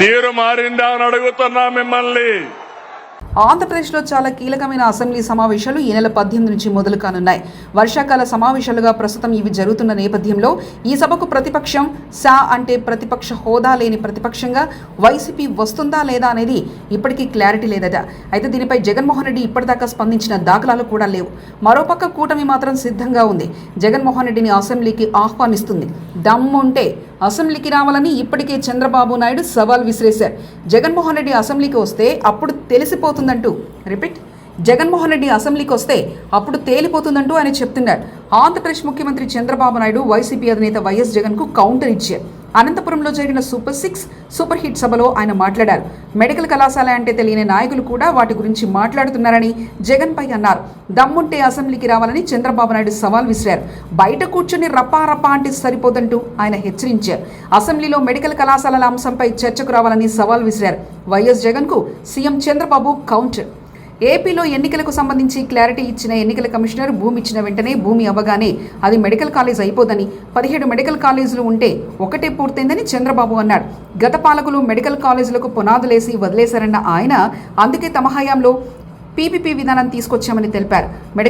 తీరు మారిందా అని అడుగుతున్నా మిమ్మల్ని. ఆంధ్రప్రదేశ్లో చాలా కీలకమైన అసెంబ్లీ సమావేశాలు ఈ నెల పద్దెనిమిది నుంచి మొదలు కానున్నాయి. వర్షాకాల సమావేశాలుగా ప్రస్తుతం ఇవి జరుగుతున్న నేపథ్యంలో ఈ సభకు ప్రతిపక్షం సా అంటే ప్రతిపక్ష హోదా లేని ప్రతిపక్షంగా వైసీపీ వస్తుందా లేదా అనేది ఇప్పటికీ క్లారిటీ లేదట. అయితే దీనిపై జగన్మోహన్ రెడ్డి ఇప్పటిదాకా స్పందించిన దాఖలాలు కూడా లేవు. మరోపక్క కూటమి మాత్రం సిద్ధంగా ఉంది. జగన్మోహన్ రెడ్డిని అసెంబ్లీకి ఆహ్వానిస్తుంది. దమ్ముంటే అసెంబ్లీకి రావాలని ఇప్పటికే చంద్రబాబు నాయుడు సవాల్ విసిరేశారు. జగన్మోహన్ రెడ్డి అసెంబ్లీకి వస్తే అప్పుడు తెలిసిపోతుందంటూ రిపీట్ జగన్మోహన్ రెడ్డి అసెంబ్లీకి వస్తే అప్పుడు తేలిపోతుందంటూ ఆయన చెప్తున్నారు. ఆంధ్రప్రదేశ్ ముఖ్యమంత్రి చంద్రబాబు నాయుడు వైసీపీ అధినేత వైఎస్ జగన్కు కౌంటర్ ఇచ్చారు. అనంతపురంలో జరిగిన సూపర్ సిక్స్ సూపర్ హిట్ సభలో ఆయన మాట్లాడారు. మెడికల్ కళాశాల అంటే తెలియని నాయకులు కూడా వాటి గురించి మాట్లాడుతున్నారని జగన్ పై అన్నారు. దమ్ముంటే అసెంబ్లీకి రావాలని చంద్రబాబు నాయుడు సవాల్ విసిరారు. బయట కూర్చొని రప్పా రప్పా అంటే సరిపోదంటూ ఆయన హెచ్చరించారు. అసెంబ్లీలో మెడికల్ కళాశాలల అంశంపై చర్చకు రావాలని సవాల్ విసిరారు. వైఎస్ జగన్కు సీఎం చంద్రబాబు కౌంటర్. ఏపీలో ఎన్నికలకు సంబంధించి క్లారిటీ ఇచ్చిన ఎన్నికల కమిషనర్ భూమి ఇచ్చిన వెంటనే భూమి అవ్వగానే అది మెడికల్ కాలేజ్ అయిపోదని పదిహేడు మెడికల్ కాలేజీలు ఉంటే ఒకటే పూర్తయిందని చంద్రబాబు అన్నాడు. గత పాలకులు మెడికల్ కాలేజీలకు పునాదులేసి వదిలేశారన్న ఆయన అందుకే తమ హయాంలో పీపీపీ విధానం తీసుకొచ్చామని తెలిపారు. మెడికల్